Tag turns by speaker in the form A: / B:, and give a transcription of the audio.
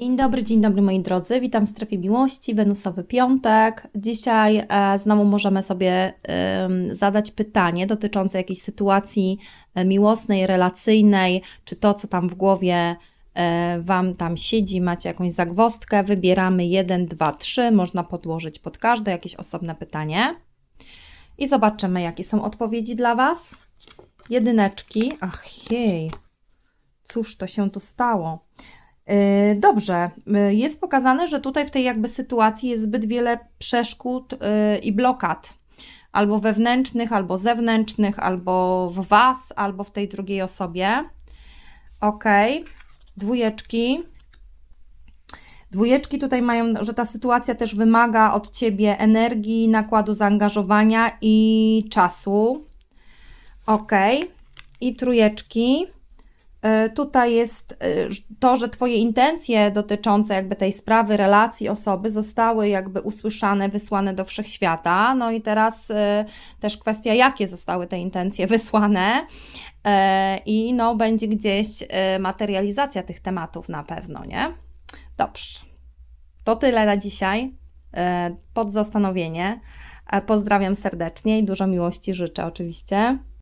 A: Dzień dobry, dzień dobry moi drodzy. Witam w strefie miłości, Wenusowy piątek. Dzisiaj e, znowu możemy sobie em, zadać pytanie dotyczące jakiejś sytuacji e, miłosnej, relacyjnej, czy to, co tam w głowie e, Wam tam siedzi, macie jakąś zagwozdkę. Wybieramy 1, 2, 3. Można podłożyć pod każde jakieś osobne pytanie. I zobaczymy, jakie są odpowiedzi dla Was. Jedyneczki. Ach, jej. Cóż to się tu stało? Yy, Dobrze, Yy, jest pokazane, że tutaj w tej jakby sytuacji jest zbyt wiele przeszkód yy, i blokad, albo wewnętrznych, albo zewnętrznych, albo w Was, albo w tej drugiej osobie. Ok, dwójeczki. Dwójeczki tutaj mają, że ta sytuacja też wymaga od Ciebie energii, nakładu zaangażowania i czasu. Ok, i trójeczki. E, Tutaj jest e, to, że Twoje intencje dotyczące jakby tej sprawy, relacji osoby zostały jakby usłyszane, wysłane do wszechświata. No i teraz e, też kwestia, jakie zostały te intencje wysłane. I no, będzie gdzieś materializacja tych tematów na pewno, nie? Dobrze. To tyle na dzisiaj. Pod zastanowienie. Pozdrawiam serdecznie i dużo miłości życzę oczywiście.